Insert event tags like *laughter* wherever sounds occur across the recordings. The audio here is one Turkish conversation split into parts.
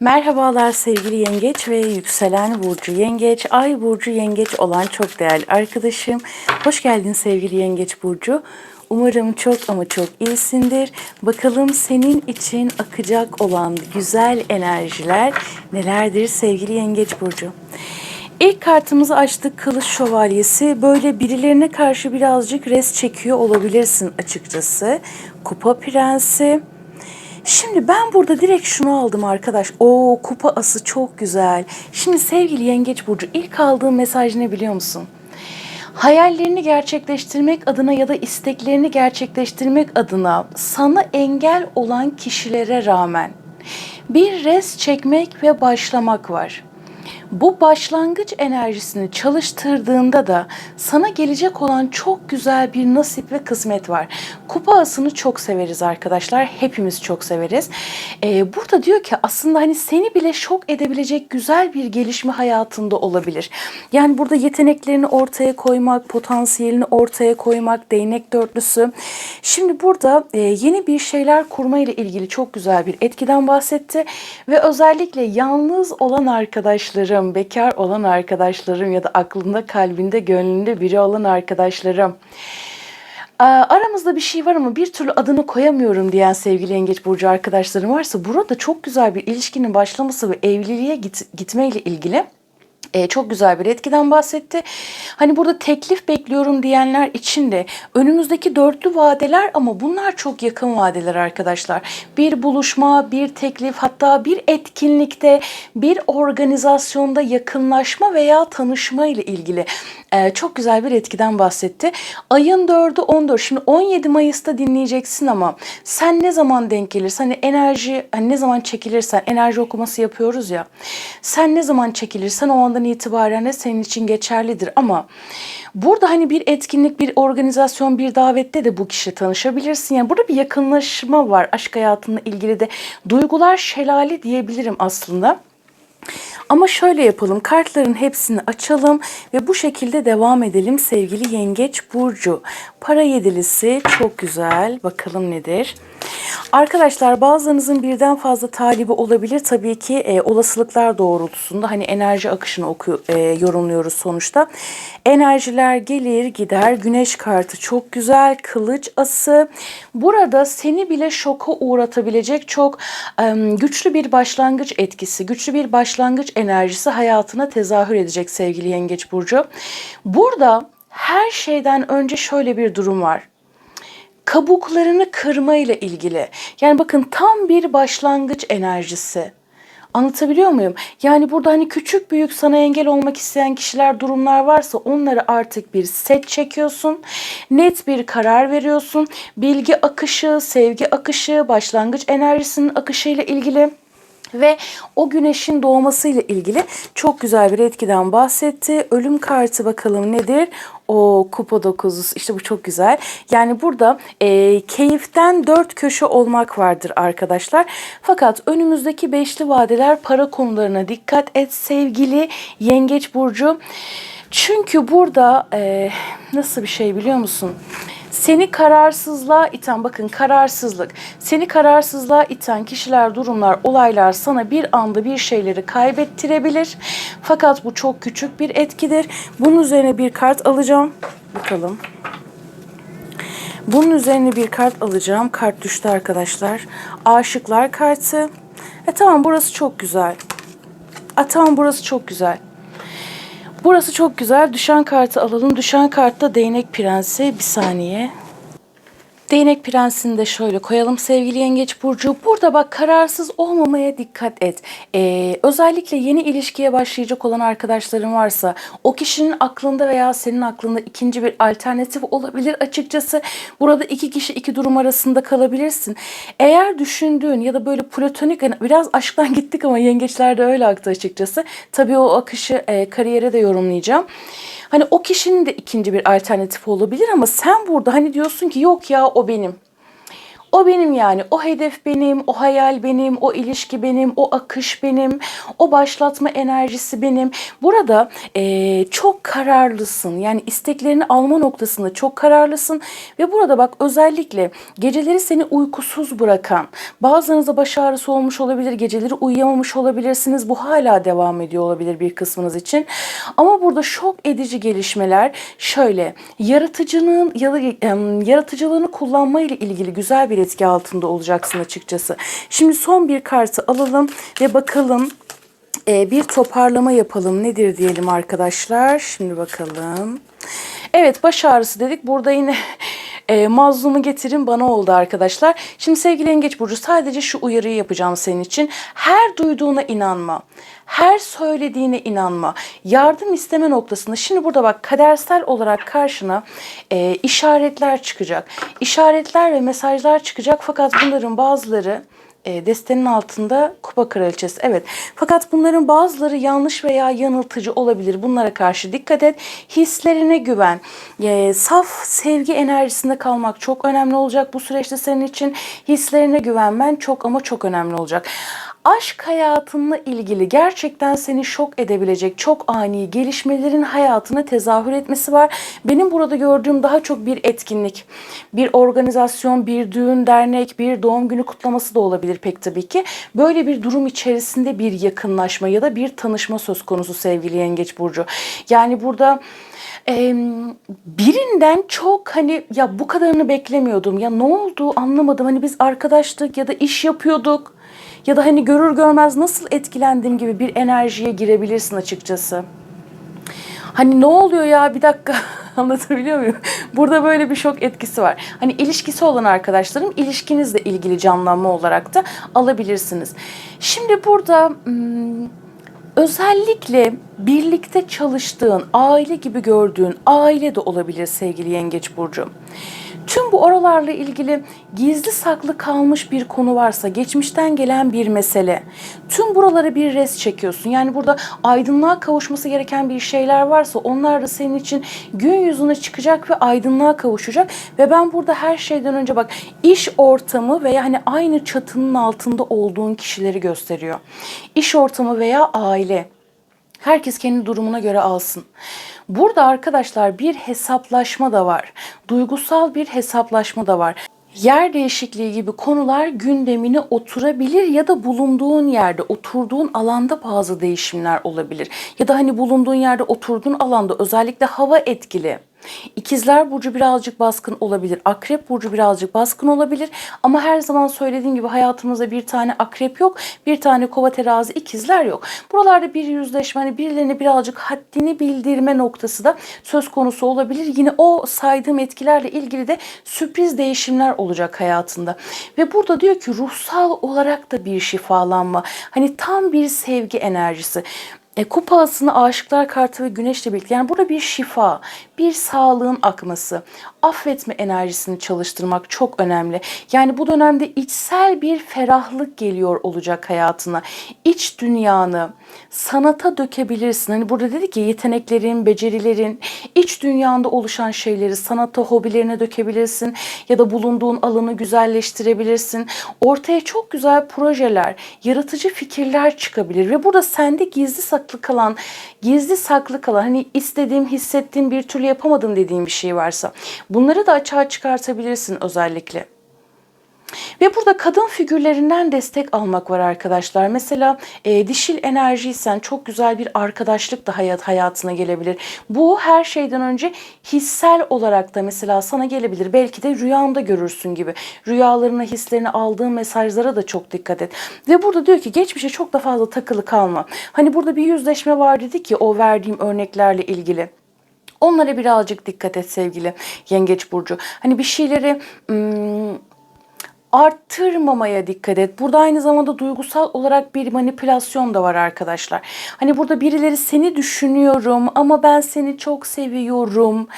Merhabalar sevgili yengeç ve yükselen burcu yengeç, ay burcu yengeç olan çok değerli arkadaşım. Hoş geldin sevgili yengeç burcu. Umarım çok ama çok iyisindir. Bakalım senin için akacak olan güzel enerjiler nelerdir sevgili yengeç burcu. İlk kartımızı açtık Kılıç Şövalyesi. Böyle birilerine karşı birazcık res çekiyor olabilirsin açıkçası. Kupa Prensi. Şimdi ben burada direkt şunu aldım arkadaş. O kupa ası çok güzel. Şimdi sevgili Yengeç Burcu ilk aldığım mesaj ne biliyor musun? Hayallerini gerçekleştirmek adına ya da isteklerini gerçekleştirmek adına sana engel olan kişilere rağmen bir res çekmek ve başlamak var. Bu başlangıç enerjisini çalıştırdığında da sana gelecek olan çok güzel bir nasip ve kısmet var. Kupa asını çok severiz arkadaşlar. Hepimiz çok severiz. Ee, burada diyor ki aslında hani seni bile şok edebilecek güzel bir gelişme hayatında olabilir. Yani burada yeteneklerini ortaya koymak, potansiyelini ortaya koymak, değnek dörtlüsü. Şimdi burada e, yeni bir şeyler kurma ile ilgili çok güzel bir etkiden bahsetti ve özellikle yalnız olan arkadaşlarım, bekar olan arkadaşlarım ya da aklında, kalbinde, gönlünde biri olan arkadaşlarım. Aramızda bir şey var ama bir türlü adını koyamıyorum diyen sevgili Yengeç Burcu arkadaşlarım varsa burada çok güzel bir ilişkinin başlaması ve evliliğe git, gitmeyle ilgili e, çok güzel bir etkiden bahsetti. Hani burada teklif bekliyorum diyenler için de önümüzdeki dörtlü vadeler ama bunlar çok yakın vadeler arkadaşlar. Bir buluşma, bir teklif hatta bir etkinlikte, bir organizasyonda yakınlaşma veya tanışma ile ilgili e, çok güzel bir etkiden bahsetti. Ayın 4'ü 14. Şimdi 17 Mayıs'ta dinleyeceksin ama sen ne zaman denk gelirsen hani enerji hani ne zaman çekilirsen enerji okuması yapıyoruz ya. Sen ne zaman çekilirsen o andan itibaren de senin için geçerlidir ama burada hani bir etkinlik, bir organizasyon, bir davette de bu kişiyle tanışabilirsin. Yani burada bir yakınlaşma var aşk hayatınla ilgili de duygular şelale diyebilirim aslında. Ama şöyle yapalım. Kartların hepsini açalım ve bu şekilde devam edelim sevgili Yengeç Burcu. Para yedilisi çok güzel. Bakalım nedir? Arkadaşlar bazılarınızın birden fazla talibi olabilir. Tabii ki e, olasılıklar doğrultusunda hani enerji akışını oku, e, yorumluyoruz sonuçta. Enerjiler gelir gider. Güneş kartı çok güzel. Kılıç ası. Burada seni bile şoka uğratabilecek çok e, güçlü bir başlangıç etkisi, güçlü bir başlangıç enerjisi hayatına tezahür edecek sevgili Yengeç Burcu. Burada her şeyden önce şöyle bir durum var kabuklarını kırma ile ilgili. Yani bakın tam bir başlangıç enerjisi. Anlatabiliyor muyum? Yani burada hani küçük büyük sana engel olmak isteyen kişiler, durumlar varsa onları artık bir set çekiyorsun. Net bir karar veriyorsun. Bilgi akışı, sevgi akışı, başlangıç enerjisinin akışı ile ilgili ve o güneşin doğmasıyla ilgili çok güzel bir etkiden bahsetti. Ölüm kartı bakalım nedir? O kupa dokuzusu işte bu çok güzel. Yani burada e, keyiften dört köşe olmak vardır arkadaşlar. Fakat önümüzdeki beşli vadeler para konularına dikkat et sevgili Yengeç Burcu. Çünkü burada e, nasıl bir şey biliyor musun? Seni kararsızlığa iten bakın kararsızlık. Seni kararsızlığa iten kişiler, durumlar, olaylar sana bir anda bir şeyleri kaybettirebilir. Fakat bu çok küçük bir etkidir. Bunun üzerine bir kart alacağım. Bakalım. Bunun üzerine bir kart alacağım. Kart düştü arkadaşlar. Aşıklar kartı. E tamam burası çok güzel. E tamam burası çok güzel. Burası çok güzel. Düşen kartı alalım. Düşen kartta değnek prensi. Bir saniye. Değnek prensini de şöyle koyalım sevgili yengeç burcu. Burada bak kararsız olmamaya dikkat et. Ee, özellikle yeni ilişkiye başlayacak olan arkadaşların varsa o kişinin aklında veya senin aklında ikinci bir alternatif olabilir açıkçası. Burada iki kişi iki durum arasında kalabilirsin. Eğer düşündüğün ya da böyle platonik hani biraz aşktan *laughs* gittik ama yengeçlerde öyle aktı açıkçası. Tabii o akışı e, kariyere de yorumlayacağım. Hani o kişinin de ikinci bir alternatifi olabilir ama sen burada hani diyorsun ki yok ya o benim. O benim yani. O hedef benim, o hayal benim, o ilişki benim, o akış benim, o başlatma enerjisi benim. Burada eee, çok kararlısın. Yani isteklerini alma noktasında çok kararlısın. Ve burada bak özellikle geceleri seni uykusuz bırakan, bazılarınızda baş ağrısı olmuş olabilir, geceleri uyuyamamış olabilirsiniz. Bu hala devam ediyor olabilir bir kısmınız için. Ama burada şok edici gelişmeler şöyle, yaratıcının yaratıcılığını kullanma ile ilgili güzel bir etki altında olacaksın açıkçası. Şimdi son bir kartı alalım ve bakalım e, bir toparlama yapalım. Nedir diyelim arkadaşlar. Şimdi bakalım. Evet baş ağrısı dedik. Burada yine e, mazlumu getirin bana oldu arkadaşlar. Şimdi sevgili Yengeç Burcu sadece şu uyarıyı yapacağım senin için. Her duyduğuna inanma. Her söylediğine inanma. Yardım isteme noktasında şimdi burada bak kadersel olarak karşına e, işaretler çıkacak. İşaretler ve mesajlar çıkacak fakat bunların bazıları e, destenin altında kupa kraliçesi. Evet. Fakat bunların bazıları yanlış veya yanıltıcı olabilir. Bunlara karşı dikkat et. Hislerine güven. E, saf sevgi enerjisinde kalmak çok önemli olacak bu süreçte senin için. Hislerine güvenmen çok ama çok önemli olacak aşk hayatınla ilgili gerçekten seni şok edebilecek çok ani gelişmelerin hayatına tezahür etmesi var. Benim burada gördüğüm daha çok bir etkinlik, bir organizasyon, bir düğün, dernek, bir doğum günü kutlaması da olabilir pek tabii ki. Böyle bir durum içerisinde bir yakınlaşma ya da bir tanışma söz konusu sevgili Yengeç Burcu. Yani burada e, birinden çok hani ya bu kadarını beklemiyordum ya ne oldu anlamadım hani biz arkadaştık ya da iş yapıyorduk ya da hani görür görmez nasıl etkilendiğim gibi bir enerjiye girebilirsin açıkçası. Hani ne oluyor ya bir dakika *laughs* anlatabiliyor muyum? Burada böyle bir şok etkisi var. Hani ilişkisi olan arkadaşlarım ilişkinizle ilgili canlanma olarak da alabilirsiniz. Şimdi burada hmm, özellikle birlikte çalıştığın, aile gibi gördüğün aile de olabilir sevgili Yengeç Burcu. Tüm bu oralarla ilgili gizli saklı kalmış bir konu varsa, geçmişten gelen bir mesele, tüm buralara bir res çekiyorsun. Yani burada aydınlığa kavuşması gereken bir şeyler varsa onlar da senin için gün yüzüne çıkacak ve aydınlığa kavuşacak. Ve ben burada her şeyden önce bak iş ortamı veya hani aynı çatının altında olduğun kişileri gösteriyor. İş ortamı veya aile. Herkes kendi durumuna göre alsın. Burada arkadaşlar bir hesaplaşma da var. Duygusal bir hesaplaşma da var. Yer değişikliği gibi konular gündemine oturabilir ya da bulunduğun yerde, oturduğun alanda bazı değişimler olabilir. Ya da hani bulunduğun yerde, oturduğun alanda özellikle hava etkili. İkizler burcu birazcık baskın olabilir. Akrep burcu birazcık baskın olabilir. Ama her zaman söylediğim gibi hayatımızda bir tane akrep yok. Bir tane kova terazi ikizler yok. Buralarda bir yüzleşme hani birilerine birazcık haddini bildirme noktası da söz konusu olabilir. Yine o saydığım etkilerle ilgili de sürpriz değişimler olacak hayatında. Ve burada diyor ki ruhsal olarak da bir şifalanma. Hani tam bir sevgi enerjisi. E, kupa asını aşıklar kartı ve güneşle birlikte yani burada bir şifa, bir sağlığın akması, affetme enerjisini çalıştırmak çok önemli. Yani bu dönemde içsel bir ferahlık geliyor olacak hayatına. İç dünyanı sanata dökebilirsin. Hani burada dedi ki yeteneklerin, becerilerin, iç dünyanda oluşan şeyleri sanata, hobilerine dökebilirsin ya da bulunduğun alanı güzelleştirebilirsin. Ortaya çok güzel projeler, yaratıcı fikirler çıkabilir ve burada sende gizli saklı kalan, gizli saklı kalan hani istediğim, hissettiğim bir türlü yapamadım dediğim bir şey varsa bunları da açığa çıkartabilirsin özellikle. Ve burada kadın figürlerinden destek almak var arkadaşlar. Mesela e, dişil enerjiysen çok güzel bir arkadaşlık da hayat hayatına gelebilir. Bu her şeyden önce hissel olarak da mesela sana gelebilir. Belki de rüyanda görürsün gibi. Rüyalarına, hislerini aldığın mesajlara da çok dikkat et. Ve burada diyor ki geçmişe çok da fazla takılı kalma. Hani burada bir yüzleşme var dedi ki o verdiğim örneklerle ilgili. Onlara birazcık dikkat et sevgili Yengeç Burcu. Hani bir şeyleri... Im, arttırmamaya dikkat et. Burada aynı zamanda duygusal olarak bir manipülasyon da var arkadaşlar. Hani burada birileri seni düşünüyorum ama ben seni çok seviyorum.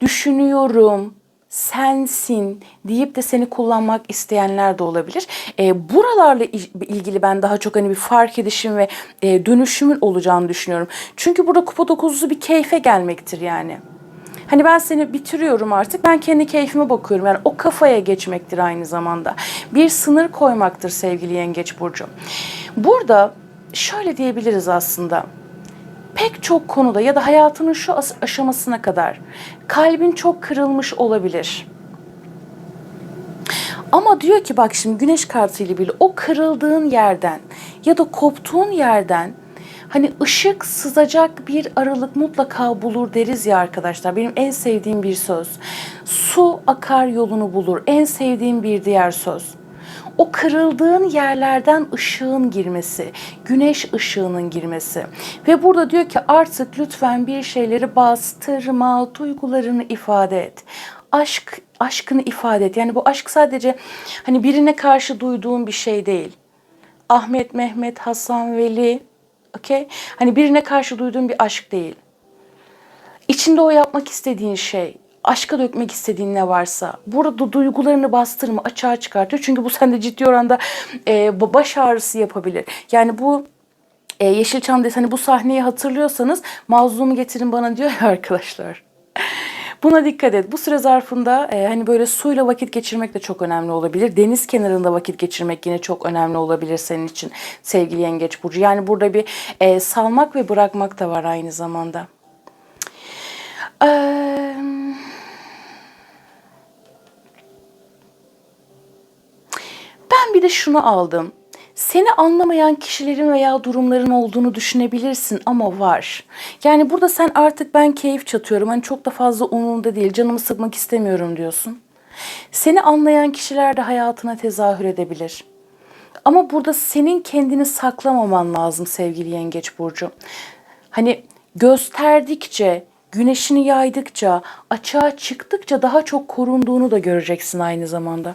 Düşünüyorum sensin deyip de seni kullanmak isteyenler de olabilir. E, buralarla ilgili ben daha çok hani bir fark edişim ve e, dönüşümün olacağını düşünüyorum. Çünkü burada kupa dokuzusu bir keyfe gelmektir yani. Hani ben seni bitiriyorum artık. Ben kendi keyfime bakıyorum. Yani o kafaya geçmektir aynı zamanda. Bir sınır koymaktır sevgili Yengeç Burcu. Burada şöyle diyebiliriz aslında pek çok konuda ya da hayatının şu as- aşamasına kadar kalbin çok kırılmış olabilir. Ama diyor ki bak şimdi güneş kartıyla bile o kırıldığın yerden ya da koptuğun yerden hani ışık sızacak bir aralık mutlaka bulur deriz ya arkadaşlar. Benim en sevdiğim bir söz. Su akar yolunu bulur. En sevdiğim bir diğer söz. O kırıldığın yerlerden ışığın girmesi, güneş ışığının girmesi. Ve burada diyor ki artık lütfen bir şeyleri bastırma, duygularını ifade et. Aşk, aşkını ifade et. Yani bu aşk sadece hani birine karşı duyduğun bir şey değil. Ahmet, Mehmet, Hasan, Veli, okey? Hani birine karşı duyduğun bir aşk değil. İçinde o yapmak istediğin şey, aşka dökmek istediğin ne varsa burada duygularını bastırma, açığa çıkartıyor. Çünkü bu sende ciddi oranda e, baş ağrısı yapabilir. Yani bu e, Yeşilçam deseni bu sahneyi hatırlıyorsanız mazlumu getirin bana diyor ya *laughs* arkadaşlar. Buna dikkat et. Bu süre zarfında e, hani böyle suyla vakit geçirmek de çok önemli olabilir. Deniz kenarında vakit geçirmek yine çok önemli olabilir senin için sevgili Yengeç Burcu. Yani burada bir e, salmak ve bırakmak da var aynı zamanda. Eee... bir de şunu aldım. Seni anlamayan kişilerin veya durumların olduğunu düşünebilirsin ama var. Yani burada sen artık ben keyif çatıyorum. Hani çok da fazla umurumda değil. Canımı sıkmak istemiyorum diyorsun. Seni anlayan kişiler de hayatına tezahür edebilir. Ama burada senin kendini saklamaman lazım sevgili Yengeç Burcu. Hani gösterdikçe, güneşini yaydıkça, açığa çıktıkça daha çok korunduğunu da göreceksin aynı zamanda.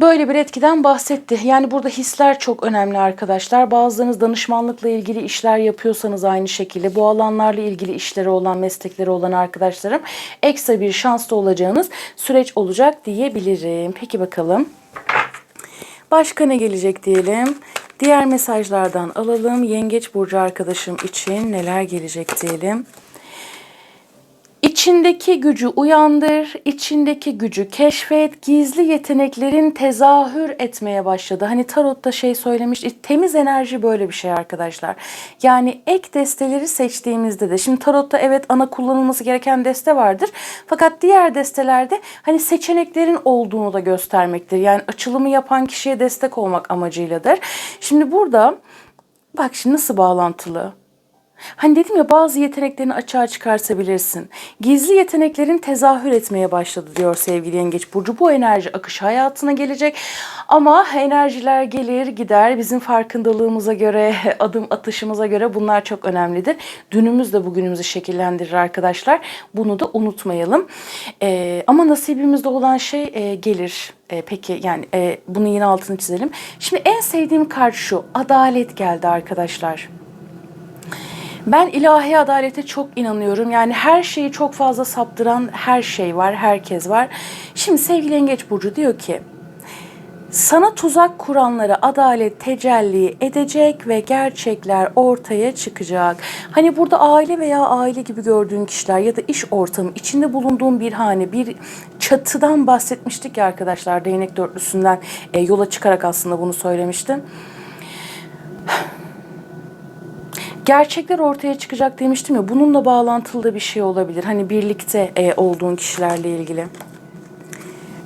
Böyle bir etkiden bahsetti. Yani burada hisler çok önemli arkadaşlar. Bazılarınız danışmanlıkla ilgili işler yapıyorsanız aynı şekilde bu alanlarla ilgili işleri olan, meslekleri olan arkadaşlarım ekstra bir şanslı olacağınız süreç olacak diyebilirim. Peki bakalım. Başka ne gelecek diyelim. Diğer mesajlardan alalım. Yengeç burcu arkadaşım için neler gelecek diyelim. İçindeki gücü uyandır, içindeki gücü keşfet, gizli yeteneklerin tezahür etmeye başladı. Hani tarotta şey söylemiş, temiz enerji böyle bir şey arkadaşlar. Yani ek desteleri seçtiğimizde de, şimdi tarotta evet ana kullanılması gereken deste vardır. Fakat diğer destelerde hani seçeneklerin olduğunu da göstermektir. Yani açılımı yapan kişiye destek olmak amacıyladır. Şimdi burada bak şimdi nasıl bağlantılı. Hani dedim ya bazı yeteneklerini açığa çıkartabilirsin. Gizli yeteneklerin tezahür etmeye başladı diyor sevgili Yengeç Burcu. Bu enerji akış hayatına gelecek. Ama enerjiler gelir gider. Bizim farkındalığımıza göre, *laughs* adım atışımıza göre bunlar çok önemlidir. Dünümüz de bugünümüzü şekillendirir arkadaşlar. Bunu da unutmayalım. Ee, ama nasibimizde olan şey e, gelir. E, peki yani e, bunu yine altını çizelim. Şimdi en sevdiğim kart şu. Adalet geldi arkadaşlar. Ben ilahi adalete çok inanıyorum. Yani her şeyi çok fazla saptıran her şey var, herkes var. Şimdi sevgili Yengeç Burcu diyor ki, sana tuzak kuranlara adalet tecelli edecek ve gerçekler ortaya çıkacak. Hani burada aile veya aile gibi gördüğün kişiler ya da iş ortamı, içinde bulunduğun bir hane, bir çatıdan bahsetmiştik ya arkadaşlar. Değnek dörtlüsünden e, yola çıkarak aslında bunu söylemiştim gerçekler ortaya çıkacak demiştim ya bununla bağlantılı da bir şey olabilir. Hani birlikte e, olduğun kişilerle ilgili.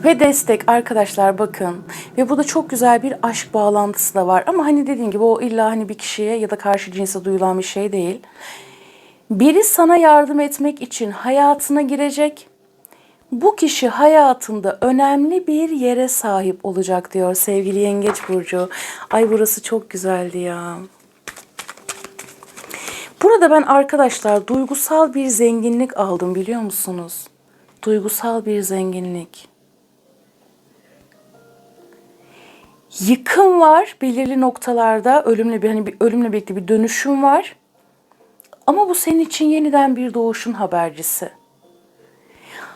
Ve destek arkadaşlar bakın. Ve bu da çok güzel bir aşk bağlantısı da var. Ama hani dediğim gibi o illa hani bir kişiye ya da karşı cinse duyulan bir şey değil. Biri sana yardım etmek için hayatına girecek. Bu kişi hayatında önemli bir yere sahip olacak diyor sevgili Yengeç Burcu. Ay burası çok güzeldi ya. Burada ben arkadaşlar duygusal bir zenginlik aldım biliyor musunuz? Duygusal bir zenginlik. Yıkım var belirli noktalarda ölümle bir hani bir ölümle birlikte bir dönüşüm var. Ama bu senin için yeniden bir doğuşun habercisi.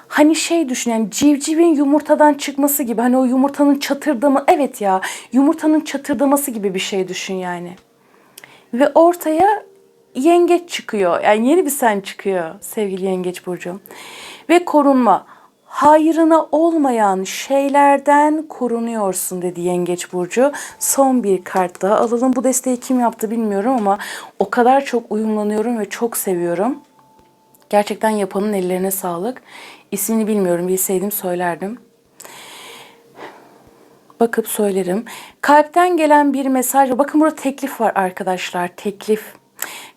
Hani şey düşün yani civcivin yumurtadan çıkması gibi hani o yumurtanın çatırdama evet ya yumurtanın çatırdaması gibi bir şey düşün yani. Ve ortaya yengeç çıkıyor. Yani yeni bir sen çıkıyor sevgili yengeç burcu. Ve korunma. Hayrına olmayan şeylerden korunuyorsun dedi yengeç burcu. Son bir kart daha alalım. Bu desteği kim yaptı bilmiyorum ama o kadar çok uyumlanıyorum ve çok seviyorum. Gerçekten yapanın ellerine sağlık. İsmini bilmiyorum. Bilseydim söylerdim. Bakıp söylerim. Kalpten gelen bir mesaj. Bakın burada teklif var arkadaşlar. Teklif.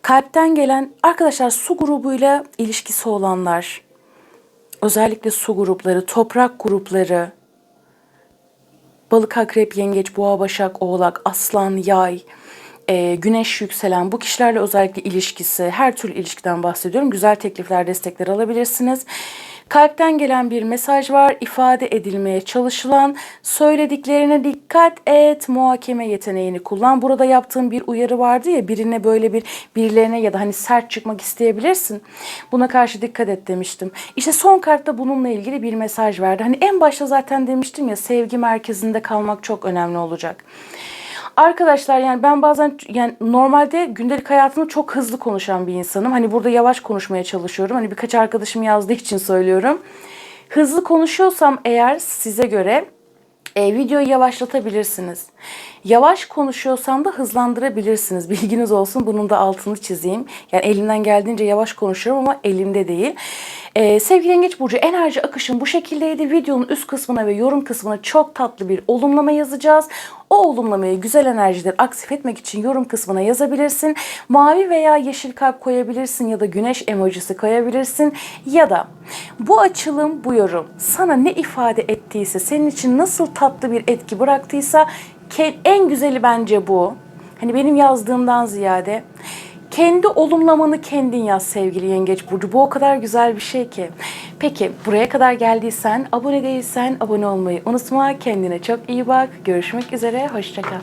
Kalpten gelen arkadaşlar su grubuyla ilişkisi olanlar. Özellikle su grupları, toprak grupları, balık, akrep, yengeç, boğa, başak, oğlak, aslan, yay, e, güneş yükselen bu kişilerle özellikle ilişkisi, her türlü ilişkiden bahsediyorum. Güzel teklifler, destekler alabilirsiniz. Kalpten gelen bir mesaj var. ifade edilmeye çalışılan söylediklerine dikkat et. Muhakeme yeteneğini kullan. Burada yaptığım bir uyarı vardı ya birine böyle bir birilerine ya da hani sert çıkmak isteyebilirsin. Buna karşı dikkat et demiştim. İşte son kartta bununla ilgili bir mesaj verdi. Hani en başta zaten demiştim ya sevgi merkezinde kalmak çok önemli olacak. Arkadaşlar yani ben bazen yani normalde gündelik hayatımda çok hızlı konuşan bir insanım. Hani burada yavaş konuşmaya çalışıyorum. Hani birkaç arkadaşım yazdığı için söylüyorum. Hızlı konuşuyorsam eğer size göre e, videoyu yavaşlatabilirsiniz. Yavaş konuşuyorsam da hızlandırabilirsiniz. *laughs* Bilginiz olsun. Bunun da altını çizeyim. Yani elimden geldiğince yavaş konuşuyorum ama elimde değil. E, sevgili Yengeç Burcu enerji akışım bu şekildeydi. Videonun üst kısmına ve yorum kısmına çok tatlı bir olumlama yazacağız. O olumlamayı güzel enerjileri aktif etmek için yorum kısmına yazabilirsin. Mavi veya yeşil kalp koyabilirsin ya da güneş emojisi koyabilirsin. Ya da bu açılım, bu yorum sana ne ifade ettiyse, senin için nasıl tatlı bir etki bıraktıysa en güzeli bence bu. Hani benim yazdığımdan ziyade kendi olumlamanı kendin yaz sevgili Yengeç Burcu. Bu o kadar güzel bir şey ki. Peki buraya kadar geldiysen, abone değilsen abone olmayı unutma. Kendine çok iyi bak. Görüşmek üzere. Hoşçakal.